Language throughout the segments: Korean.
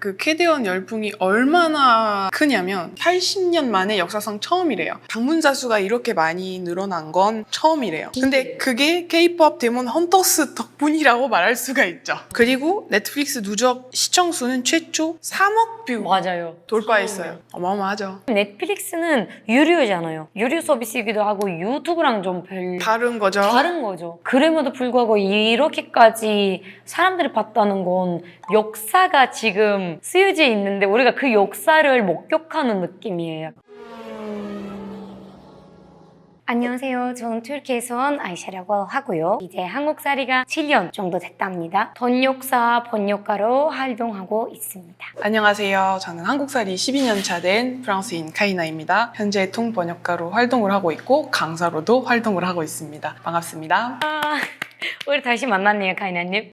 그 캐대원 열풍이 얼마나 크냐면 80년 만에 역사상 처음이래요. 방문자 수가 이렇게 많이 늘어난 건 처음이래요. 근데 그게 K-pop 데몬 헌터스 덕분이라고 말할 수가 있죠. 그리고 넷플릭스 누적 시청 수는 최초 3억 뷰 맞아요. 돌파했어요. 어마어마하죠. 넷플릭스는 유료잖아요. 유료 서비스이기도 하고 유튜브랑 좀별 다른 거죠. 다른 거죠. 그럼에도 불구하고 이렇게까지 사람들이 봤다는 건 역사가 지금 쓰여져 있는데 우리가 그 역사를 목격하는 느낌이에요. 안녕하세요. 저는 튀르키에서 온 아이샤라고 하고요. 이제 한국 살이가 7년 정도 됐답니다. 번역사 번역가로 활동하고 있습니다. 안녕하세요. 저는 한국 살이 12년 차 된 프랑스인 카이나입니다. 현재 통번역가로 활동을 하고 있고 강사로도 활동을 하고 있습니다. 반갑습니다. 아, 우리 다시 만났네요, 카이나님.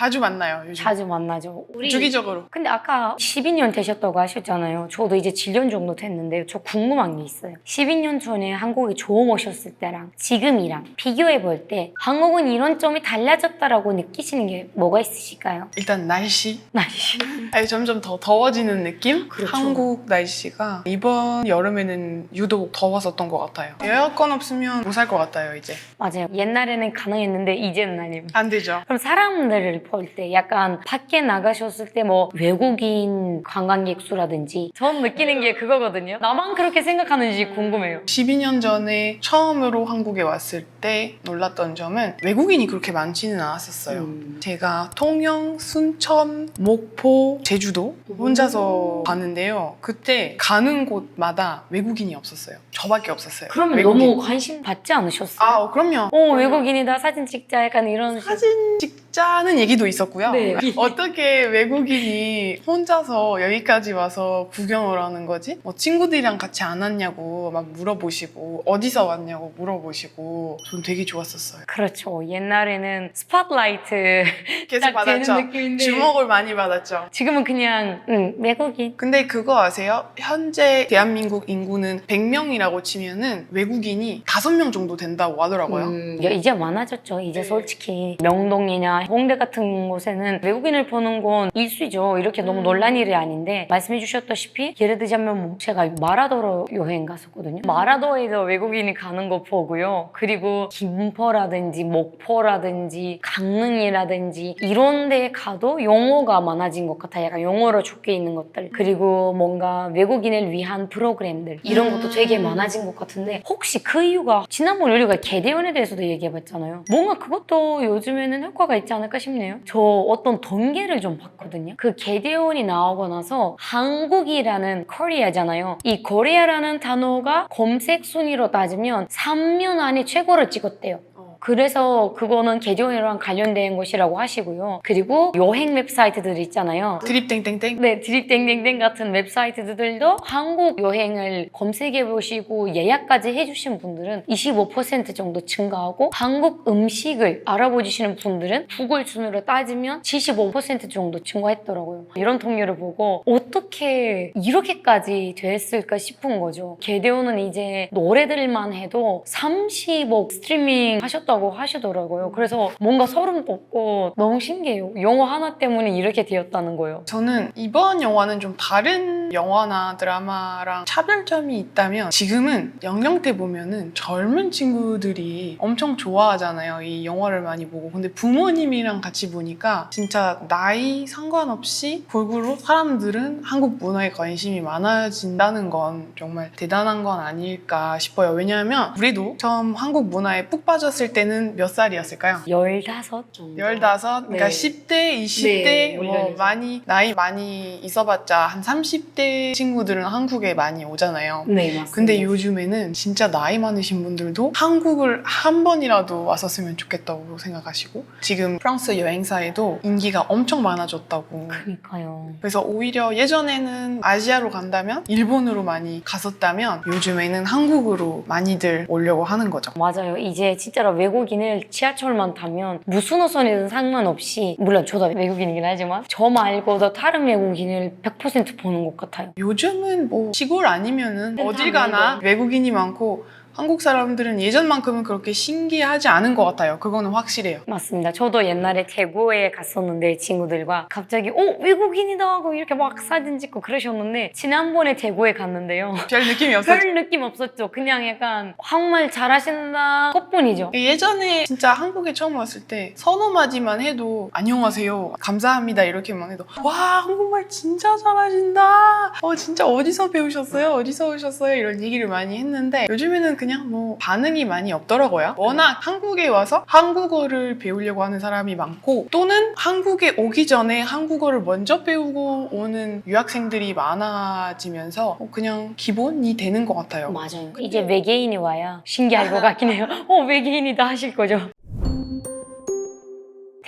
자주 만나요, 요즘. 자주 만나죠. 우리 주기적으로. 근데 아까 12년 되셨다고 하셨잖아요. 저도 이제 7년 정도 됐는데 저 궁금한 게 있어요. 12년 전에 한국에 처음 오셨을 때랑 지금이랑 비교해 볼 때 한국은 이런 점이 달라졌다라고 느끼시는 게 뭐가 있으실까요? 일단 날씨. 날씨. 아니, 점점 더 더워지는 느낌? 그렇죠. 한국 날씨가 이번 여름에는 유독 더웠었던 것 같아요. 에어컨 없으면 못 살 것 같아요, 이제. 맞아요. 옛날에는 가능했는데 이제는 아니고. 안 되죠. 그럼 사람들을 볼 때 약간 밖에 나가셨을 때 뭐 외국인 관광객 수라든지 전 느끼는 게 그거거든요. 나만 그렇게 생각하는지 궁금해요. 12년 전에 처음으로 한국에 왔을 때 놀랐던 점은 외국인이 그렇게 많지는 않았었어요. 음. 제가 통영, 순천, 목포, 제주도 혼자서 갔는데요. 그때 가는 곳마다 외국인이 없었어요. 저밖에 없었어요. 그러면 외국인. 너무 관심 받지 않으셨어요? 아, 어, 그럼요. 어 외국인이다 사진 찍자 약간 이런 사진 찍자는 얘기도 있었고요. 네. 어떻게 외국인이 혼자서 여기까지 와서 구경을 하는 거지? 뭐 친구들이랑 같이 안 왔냐고 막 물어보시고 어디서 왔냐고 물어보시고 전 되게 좋았었어요. 그렇죠 옛날에는 스팟라이트 계속 딱 되는 받았죠. 느낌인데 주목을 많이 받았죠. 지금은 그냥 응, 외국인 근데 그거 아세요? 현재 대한민국 인구는 100명이라고 치면은 외국인이 5명 정도 된다고 하더라고요. 음, 야, 이제 많아졌죠 이제 네. 솔직히 명동이나 홍대 같은 곳에는 외국인을 보는 건 일수죠 이렇게 너무 음. 놀란 일이 아닌데 말씀해 주셨다시피 예를 들자면 뭐 제가 마라도로 여행 갔었거든요 마라도에도 외국인이 가는 거 보고요 그리고 김포라든지 목포라든지 강릉이라든지 이런 데 가도 영어가 많아진 것 같아요. 약간 영어로 적혀 있는 것들. 그리고 뭔가 외국인을 위한 프로그램들. 이런 것도 되게 음. 많아진 것 같은데 혹시 그 이유가 지난번 우리가 개대원에 대해서도 얘기해봤잖아요. 뭔가 그것도 요즘에는 효과가 있지 않을까 싶네요. 저 어떤 통계를 좀 봤거든요. 그 개대원이 나오고 나서 한국이라는 코리아잖아요. 이 코리아라는 단어가 검색 순위로 따지면 3년 안에 최고를 찍었대요 어. 그래서 그거는 개대원이랑 관련된 것이라고 하시고요 그리고 여행 웹사이트들 있잖아요 드립 땡땡땡. 네, 드립땡땡땡 같은 웹사이트들도 한국 여행을 검색해 보시고 예약까지 해주신 분들은 25% 정도 증가하고 한국 음식을 알아보시는 분들은 구글 순으로 따지면 75% 정도 증가했더라고요. 이런 통계를 보고 어떻게 이렇게까지 됐을까 싶은 거죠. 개대호는 이제 노래들만 해도 30억 스트리밍 하셨 다고 하시더라고요. 그래서 뭔가 소름 돋고 너무 신기해요. 영어 하나 때문에 이렇게 되었다는 거예요. 저는 이번 영화는 좀 다른 영화나 드라마랑 차별점이 있다면 지금은 연령대 보면은 젊은 친구들이 엄청 좋아하잖아요. 이 영화를 많이 보고. 근데 부모님이랑 같이 보니까 진짜 나이 상관없이 골고루 사람들은 한국 문화에 관심이 많아진다는 건 정말 대단한 건 아닐까 싶어요. 왜냐하면 우리도 처음 한국 문화에 푹 빠졌을 때는 몇 살이었을까요? 15 정도. 15, 그러니까 네. 10대, 20대, 네, 뭐 올려야죠. 많이 나이 많이 있어봤자 한 30대 친구들은 한국에 많이 오잖아요. 네, 맞습니다. 근데 요즘에는 진짜 나이 많으신 분들도 한국을 한 번이라도 왔었으면 좋겠다고 생각하시고 지금 프랑스 여행사에도 인기가 엄청 많아졌다고. 그러니까요. 그래서 오히려 예전에는 아시아로 간다면 일본으로 많이 갔었다면 요즘에는 한국으로 많이들 오려고 하는 거죠. 맞아요. 이제 진짜로 외국인을 지하철만 타면 무슨 호선이든 상관없이 물론 저도 외국인이긴 하지만 저 말고도 다른 외국인을 100% 보는 것 같아요. 요즘은 뭐 시골 아니면은 다 어딜 가나 외국. 외국인이 많고 한국 사람들은 예전만큼은 그렇게 신기하지 않은 것 같아요. 그거는 확실해요. 맞습니다. 저도 옛날에 대구에 갔었는데 친구들과 갑자기 어 외국인이다 하고 이렇게 막 사진 찍고 그러셨는데 지난번에 대구에 갔는데요. 별 느낌이 없었죠. 별 느낌 없었죠. 그냥 약간 한국말 잘하신다 것뿐이죠. 예전에 진짜 한국에 처음 왔을 때 선어맞이만 해도 안녕하세요 감사합니다 이렇게만 해도 와 한국말 진짜 잘하신다 어 진짜 어디서 배우셨어요 어디서 오셨어요 이런 얘기를 많이 했는데 요즘에는 그냥 뭐 반응이 많이 없더라고요 워낙 한국에 와서 한국어를 배우려고 하는 사람이 많고 또는 한국에 오기 전에 한국어를 먼저 배우고 오는 유학생들이 많아지면서 어, 그냥 기본이 되는 것 같아요 맞아요. 이제 외계인이 와야 신기할 것 같긴 해요. 어 외계인이다 하실 거죠.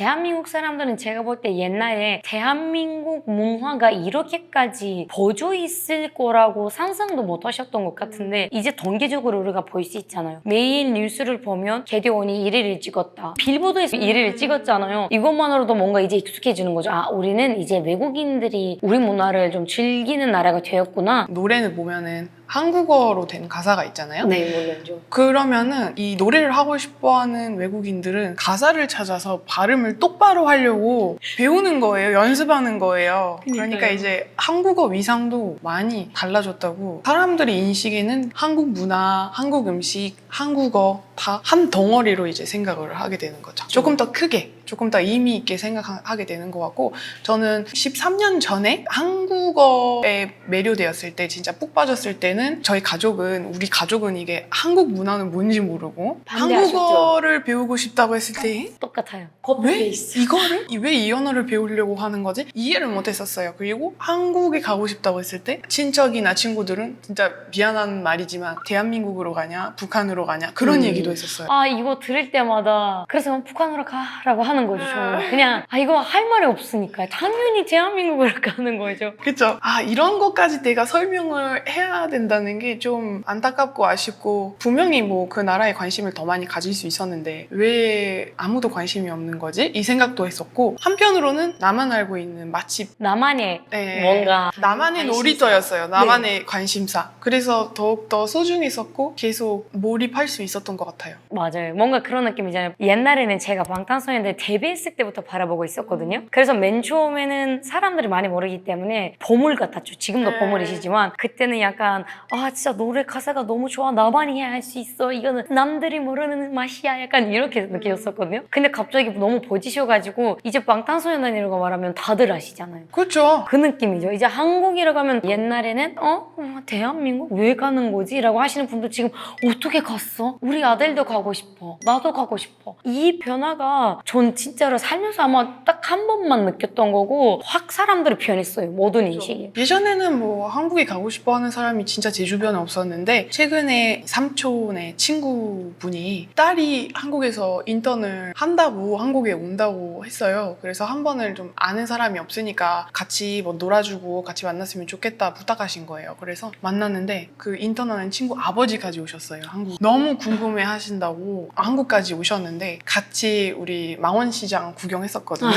대한민국 사람들은 제가 볼 때 옛날에 대한민국 문화가 이렇게까지 버져 있을 거라고 상상도 못 하셨던 것 같은데 이제 단계적으로 우리가 볼 수 있잖아요. 매일 뉴스를 보면 개대원이 1위를 찍었다. 빌보드에서 1위를 찍었잖아요. 이것만으로도 뭔가 이제 익숙해지는 거죠. 아, 우리는 이제 외국인들이 우리 문화를 좀 즐기는 나라가 되었구나. 노래를 보면은 한국어로 된 가사가 있잖아요. 네, 물론죠. 그러면은 이 노래를 하고 싶어 하는 외국인들은 가사를 찾아서 발음을 똑바로 하려고 배우는 거예요. 연습하는 거예요. 그러니까 그러니까요. 이제 한국어 위상도 많이 달라졌다고 사람들이 인식에는 한국 문화, 한국 음식, 한국어 다 한 덩어리로 이제 생각을 하게 되는 거죠. 조금 더 크게, 조금 더 의미 있게 생각하게 되는 것 같고 저는 13년 전에 한국 어에 매료되었을 때 진짜 푹 빠졌을 때는 저희 가족은 우리 가족은 이게 한국 문화는 뭔지 모르고 반대하셨죠? 한국어를 배우고 싶다고 했을 때 똑같아요. 왜 이거를 왜 이 언어를 배우려고 하는 거지 이해를 못했었어요. 그리고 한국에 가고 싶다고 했을 때 친척이나 친구들은 진짜 미안한 말이지만 대한민국으로 가냐 북한으로 가냐 그런 음. 얘기도 했었어요. 아 이거 들을 때마다 그래서 북한으로 가라고 하는 거죠. 저는 그냥 아 이거 할 말이 없으니까 당연히 대한민국으로 가는 거죠. 그 쵸. 아, 이런 것까지 내가 설명을 해야 된다는 게 좀 안타깝고 아쉽고, 분명히 뭐 그 나라에 관심을 더 많이 가질 수 있었는데, 왜 아무도 관심이 없는 거지? 이 생각도 했었고, 한편으로는 나만 알고 있는 맛집, 나만의 네. 뭔가 나만의 관심사. 놀이터였어요. 나만의 관심사. 그래서 더욱더 소중했었고, 계속 몰입할 수 있었던 것 같아요. 맞아요. 뭔가 그런 느낌이잖아요. 옛날에는 제가 방탄소년단 데뷔했을 때부터 바라보고 있었거든요. 그래서 맨 처음에는 사람들이 많이 모르기 때문에 보물 같았죠. 지금도 네. 보물이시지만 그때는 약간 아 진짜 노래 가사가 너무 좋아. 나만이 해야 할 수 있어. 이거는 남들이 모르는 맛이야. 약간 이렇게 느껴졌었거든요. 근데 갑자기 너무 버지셔가지고 이제 방탄소년단이라고 말하면 다들 아시잖아요. 그렇죠. 그 느낌이죠. 이제 한국이라고 하면 옛날에는 어? 어, 대한민국 왜 가는 거지? 라고 하시는 분도 지금 어떻게 갔어? 우리 아들도 가고 싶어. 나도 가고 싶어. 이 변화가 전 진짜로 살면서 아마 딱 한 번만 느꼈던 거고 확 사람들이 변했어요. 모든 인식이. 예전에는 뭐 한국에 가고 싶어 하는 사람이 진짜 제 주변에 없었는데 최근에 삼촌의 친구분이 딸이 한국에서 인턴을 한다고 한국에 온다고 했어요. 그래서 한 번을 좀 아는 사람이 없으니까 같이 뭐 놀아주고 같이 만났으면 좋겠다 부탁하신 거예요. 그래서 만났는데 그 인턴하는 친구 아버지까지 오셨어요. 한국 너무 궁금해 하신다고 한국까지 오셨는데 같이 우리 망원시장 구경했었거든요.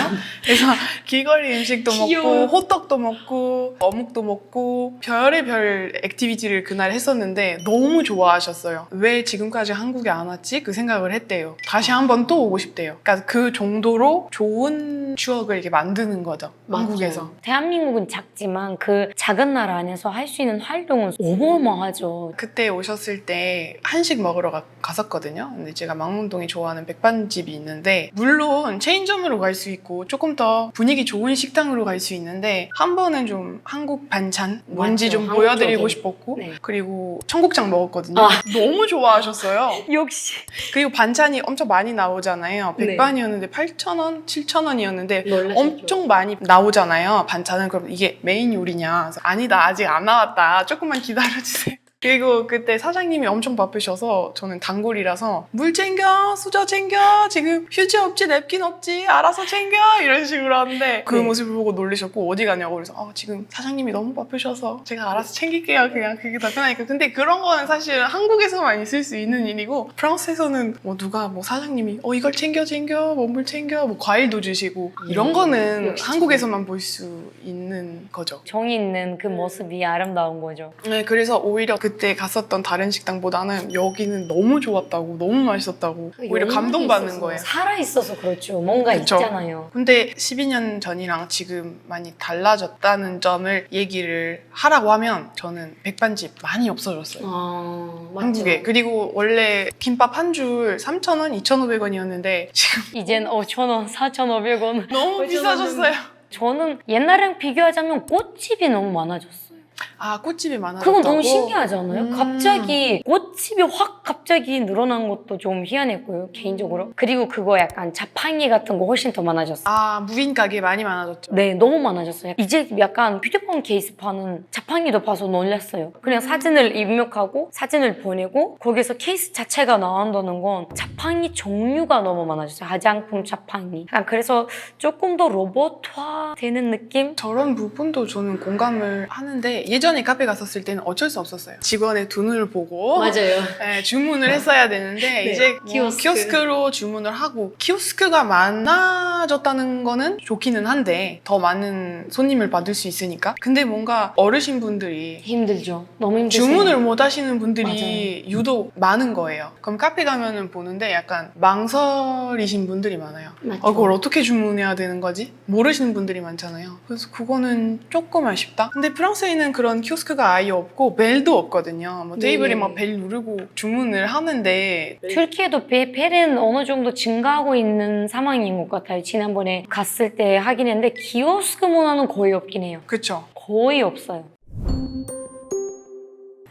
그래서 길거리 음식도 귀여워. 먹고 호떡도 먹고 어묵도 먹고 별의별 액티비티를 그날 했었는데 너무 좋아하셨어요. 왜 지금까지 한국에 안 왔지? 그 생각을 했대요. 다시 한번 또 오고 싶대요. 그러니까 그 정도로 좋은 추억을 이렇게 만드는 거죠. 한국에서. 대한민국은 작지만 그 작은 나라 안에서 할 수 있는 활동은 어마어마하죠. 그때 오셨을 때 한식 먹으러 가, 갔었거든요. 근데 제가 망문동에 좋아하는 백반집이 있는데 물론 체인점으로 갈 수 있고 조금 더 분위기 좋은 식당으로 갈 수 있는데 한 번은 좀 한국 반찬 뭔지 맞죠. 좀 보여드리고. 싶었고 네. 그리고 청국장 먹었거든요. 아. 너무 좋아하셨어요. 역시 그리고 반찬이 엄청 많이 나오잖아요. 네. 백반이었는데 8,000원, 7,000원이었는데 놀라셨죠. 엄청 많이 나오잖아요. 반찬은 그럼 이게 메인 요리냐? 그래서 아니다 아직 안 나왔다. 조금만 기다려주세요. 그리고 그때 사장님이 엄청 바쁘셔서 저는 단골이라서 물 챙겨, 수저 챙겨, 지금 휴지 없지, 냅킨 없지, 알아서 챙겨 이런 식으로 하는데 그 네. 모습을 보고 놀리셨고 어디 가냐고 그래서 아, 지금 사장님이 너무 바쁘셔서 제가 알아서 챙길게요. 그냥 그게 더 편하니까. 근데 그런 거는 사실 한국에서만 있을 수 있는 일이고 프랑스에서는 뭐 누가 뭐 사장님이 어 이걸 챙겨 챙겨, 뭐 물 챙겨, 뭐 과일도 주시고 이런 음, 거는 한국에서만 볼 수 있는 거죠. 정이 있는 그 모습이 아름다운 거죠. 네, 그래서 오히려 볼때 갔었던 다른 식당보다는 여기는 너무 좋았다고 너무 맛있었다고 그 오히려 감동받는 거예요. 살아 있어서 그렇죠. 뭔가 그쵸. 있잖아요. 근데 12년 전이랑 지금 많이 달라졌다는 점을 얘기를 하라고 하면 저는 백반집 많이 없어졌어요. 아, 맞죠. 한국에. 그리고 원래 김밥 한 줄 3,000원, 2,500원이었는데 지금 이젠 5,000원, 4,500원. 너무 왜 비싸졌어요. 저는 옛날이랑 비교하자면 꽃집이 너무 많아졌어요. 아, 꽃집이 많아졌다고? 그건 너무 신기하지 않아요? 음. 갑자기 꽃집이 확 갑자기 늘어난 것도 좀 희한했고요, 개인적으로. 그리고 그거 약간 자판기 같은 거 훨씬 더 많아졌어요. 아, 무인 가게 많이 많아졌죠. 네, 너무 많아졌어요. 이제 약간 휴대폰 케이스 파는 자판기도 봐서 놀랐어요. 그냥 사진을 입력하고 사진을 보내고 거기서 케이스 자체가 나온다는 건 자판기 종류가 너무 많아졌어요. 화장품 자판기. 약간 그래서 조금 더 로봇화 되는 느낌? 저런 부분도 저는 공감을 하는데 예전 에 카페 갔었을 때는 어쩔 수 없었어요. 직원의 두 눈을 보고 맞아요. 네, 주문을 했어야 되는데 네, 이제 뭐 키오스크. 키오스크 로 주문을 하고 키오스크가 많아졌다는 거는 좋기는 한데 더 많은 손님을 받을 수 있으니까 근데 뭔가 어르신 분들이 힘들죠. 너무 힘들어요. 주문을 못 하시는 분들이 유독 많은 거예요. 그럼 카페 가면은 보는데 약간 망설이신 분들이 많아요. 맞죠. 어, 그걸 어떻게 주문해야 되는 거지? 모르시는 분들이 많잖아요. 그래서 그거는 조금 아쉽다. 근데 프랑스에는 그런 키오스크가 아예 없고 벨도 없거든요. 뭐 테이블에 네. 막 벨 누르고 주문을 하는데 튀르키예도 배, 벨은 어느 정도 증가하고 있는 상황인 것 같아요. 지난번에 갔을 때 하긴 했는데 키오스크 문화는 거의 없긴 해요. 그쵸? 거의 없어요.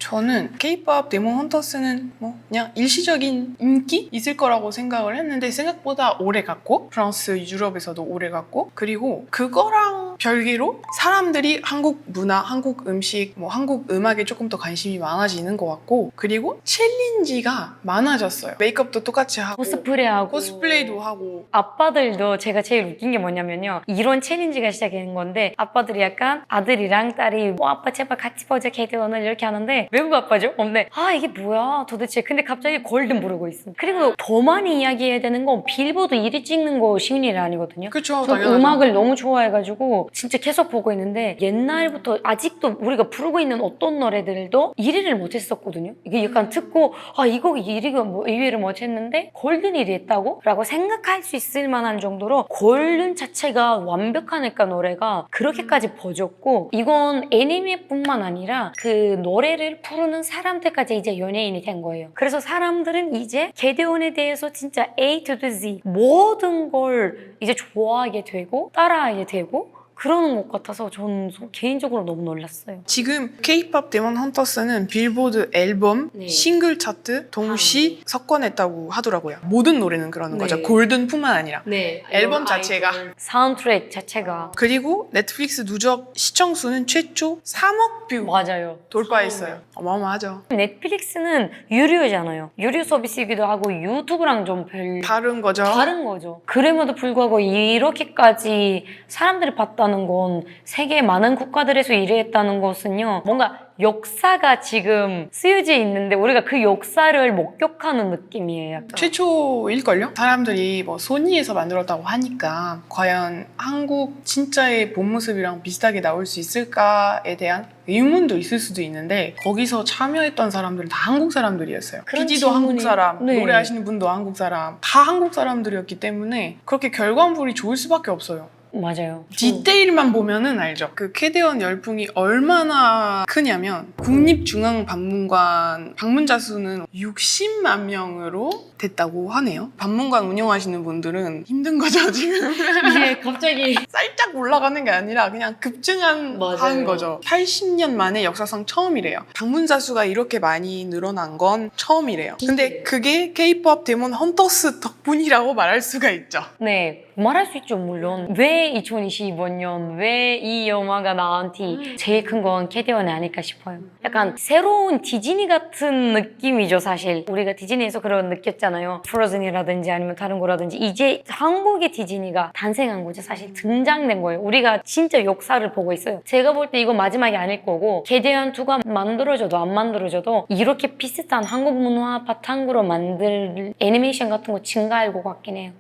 저는 케이팝 데몬 헌터스는 뭐 그냥 일시적인 인기 있을 거라고 생각을 했는데 생각보다 오래 갔고 프랑스 유럽에서도 오래 갔고 그리고 그거랑 별개로 사람들이 한국 문화, 한국 음식, 뭐 한국 음악에 조금 더 관심이 많아지는 것 같고 그리고 챌린지가 많아졌어요. 메이크업도 똑같이 하고 코스프레하고 코스플레이도 하고 아빠들도 제가 제일 웃긴 게 뭐냐면요. 이런 챌린지가 시작된 건데 아빠들이 약간 아들이랑 딸이 뭐 아빠 제발 같이 보자 케이트 오늘 이렇게 하는데 외국 아빠죠? 근데 아 이게 뭐야 도대체 근데 갑자기 골든 부르고 있어. 그리고 더 많이 이야기해야 되는 건 빌보드 1위 찍는 거 쉬운 일이 아니거든요. 그쵸 저 당연하죠. 음악을 너무 좋아해가지고 진짜 계속 보고 있는데 옛날부터 아직도 우리가 부르고 있는 어떤 노래들도 1위를 못했었거든요. 이게 약간 듣고 아 이거 1위가 뭐 2위를 못했는데 골든 1위 했다고? 라고 생각할 수 있을 만한 정도로 골든 자체가 완벽하니까 노래가 그렇게까지 버졌고 이건 애니메뿐만 아니라 그 노래를 부르는 사람들까지 이제 연예인이 된 거예요. 그래서 사람들은 이제 게데온에 대해서 진짜 A to Z 모든 걸 이제 좋아하게 되고 따라하게 되고 그러는 것 같아서 저는 소- 개인적으로 너무 놀랐어요. 지금 K-pop 데몬 헌터스는 빌보드 앨범, 네. 싱글 차트 동시 석권했다고 하더라고요. 모든 노래는 그러는 거죠. 네. 골든뿐만 아니라. 네. 앨범 자체가. 사운드트랙 자체가 그리고 넷플릭스 누적 시청 수는 최초 3억 뷰 맞아요. 돌파했어요. 어마어마하죠. 넷플릭스는 유료잖아요. 유료 서비스이기도 하고 유튜브랑 좀별 다른 거죠. 다른 거죠. 그럼에도 불구하고 이렇게까지 사람들이 봤다는 건 세계 많은 국가들에서 일했다는 것은요. 뭔가 역사가 지금 쓰여져 있는데 우리가 그 역사를 목격하는 느낌이에요. 약간. 최초일걸요? 사람들이 뭐 소니에서 만들었다고 하니까 과연 한국 진짜의 본 모습이랑 비슷하게 나올 수 있을까에 대한 의문도 있을 수도 있는데 거기서 참여했던 사람들은 다 한국 사람들이었어요. PD도 한국 사람, 네. 노래하시는 분도 한국 사람, 다 한국 사람들이었기 때문에 그렇게 결과물이 좋을 수밖에 없어요. 맞아요. 디테일만 보면은 알죠. 그 캐대원 열풍이 얼마나 크냐면 국립중앙박물관 방문자 수는 60만 명으로 됐다고 하네요. 박물관 운영하시는 분들은 힘든 거죠 지금. 이게 갑자기 살짝 올라가는 게 아니라 그냥 급증한 맞아요. 한 거죠. 80년 만에 역사상 처음이래요. 방문자 수가 이렇게 많이 늘어난 건 처음이래요. 근데 그게 K-pop 데몬 헌터스 덕분이라고 말할 수가 있죠. 네 말할 수 있죠 물론. 왜 2025년 왜 이 영화가 나한테 제일 큰 건 캐디언이 아닐까 싶어요. 약간 새로운 디즈니 같은 느낌이죠 사실. 우리가 디즈니에서 그런 느꼈잖아요. 프로즌이라든지 아니면 다른 거라든지. 이제 한국의 디즈니가 탄생한 거죠 사실. 등장된 거예요. 우리가 진짜 역사를 보고 있어요. 제가 볼 때 이거 마지막이 아닐 거고 캐디언 2가 만들어져도 안 만들어져도 이렇게 비슷한 한국 문화 바탕으로 만들 애니메이션 같은 거 증가할 것 같긴 해요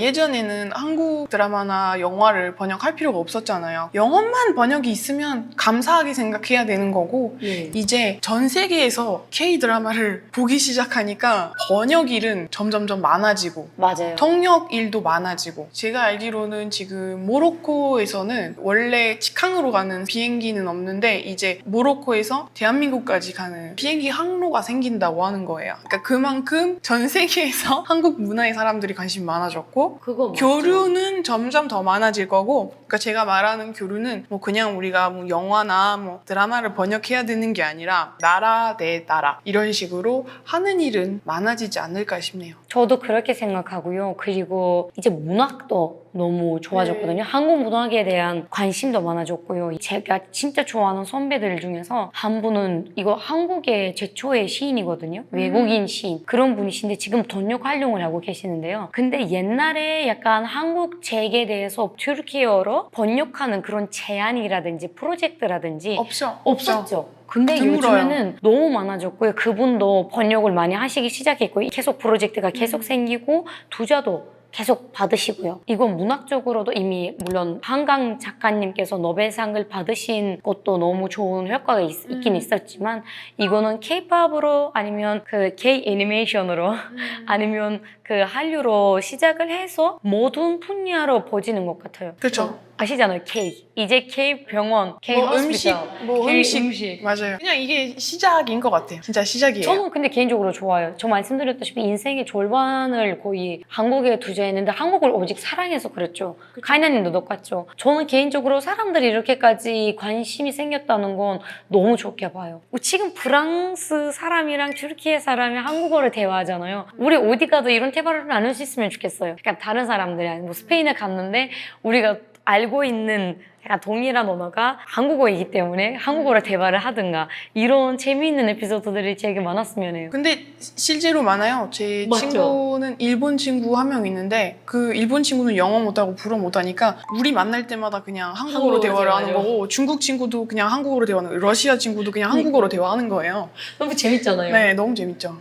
예전에는 한국 드라마나 영화를 번역할 필요가 없었잖아요. 영어만 번역이 있으면 감사하게 생각해야 되는 거고 네. 이제 전 세계에서 K 드라마를 보기 시작하니까 번역 일은 점점점 많아지고 맞아요. 통역 일도 많아지고 제가 알기로는 지금 모로코에서는 원래 직항으로 가는 비행기는 없는데 이제 모로코에서 대한민국까지 가는 비행기 항로가 생긴다고 하는 거예요. 그러니까 그만큼 전 세계에서 한국 문화에 사람들이 관심이 많아졌고 그거? 교류는 점점 더 많아질 거고, 그러니까 제가 말하는 교류는 뭐 그냥 우리가 뭐 영화나 뭐 드라마를 번역해야 되는 게 아니라 나라 대 나라 이런 식으로 하는 일은 많아지지 않을까 싶네요. 저도 그렇게 생각하고요. 그리고 이제 문학도 너무 좋아졌거든요. 네. 한국 문학에 대한 관심도 많아졌고요. 제가 진짜 좋아하는 선배들 중에서 한 분은 이거 한국의 최초의 시인이거든요. 음. 외국인 시인. 그런 분이신데 지금 번역 활동을 하고 계시는데요. 근데 옛날에 약간 한국 책에 대해서 튀르키어로 번역하는 그런 제안이라든지 프로젝트라든지 없죠. 없었죠. 근데 드물어요. 요즘에는 너무 많아졌고요. 그분도 번역을 많이 하시기 시작했고 계속 프로젝트가 계속 음. 생기고 투자도 계속 받으시고요. 이건 문학적으로도 이미 물론 한강 작가님께서 노벨상을 받으신 것도 너무 좋은 효과가 있, 긴 음. 있었지만 이거는 K-팝으로 아니면 그 K 애니메이션으로 아니면 그 한류로 시작을 해서 모든 분야로 퍼지는 것 같아요. 그렇죠. 아시잖아요, K. 이제 K 병원, K 뭐 음식, 뭐 K 음식. 음식. 맞아요. 그냥 이게 시작인 것 같아요. 진짜 시작이에요. 저는 근데 개인적으로 좋아요. 저 말씀드렸다시피 인생의 절반을 거의 한국에 투자했는데 한국을 오직 사랑해서 그랬죠. 카이나님도 똑같죠. 저는 개인적으로 사람들이 이렇게까지 관심이 생겼다는 건 너무 좋게 봐요. 지금 프랑스 사람이랑 튀르키예 사람이 한국어를 대화하잖아요. 우리 어디 가도 이런 대화를 나눌 수 있으면 좋겠어요. 그러니까 다른 사람들이 아니고 뭐 스페인에 갔는데 우리가 알고 있는 약간 동일한 언어가 한국어이기 때문에 한국어로 대화를 하든가 이런 재미있는 에피소드들이 되게 많았으면 해요. 근데 실제로 많아요. 제 맞죠? 친구는 일본 친구 한 명 있는데 그 일본 친구는 영어 못하고 불어 못하니까 우리 만날 때마다 그냥 한국어로 한국어로 대화를 하는 대화하죠. 거고 중국 친구도 그냥 한국어로 대화하는 거고 러시아 친구도 그냥 한국어로 대화하는 거예요. 너무 재밌잖아요. 네, 너무 재밌죠.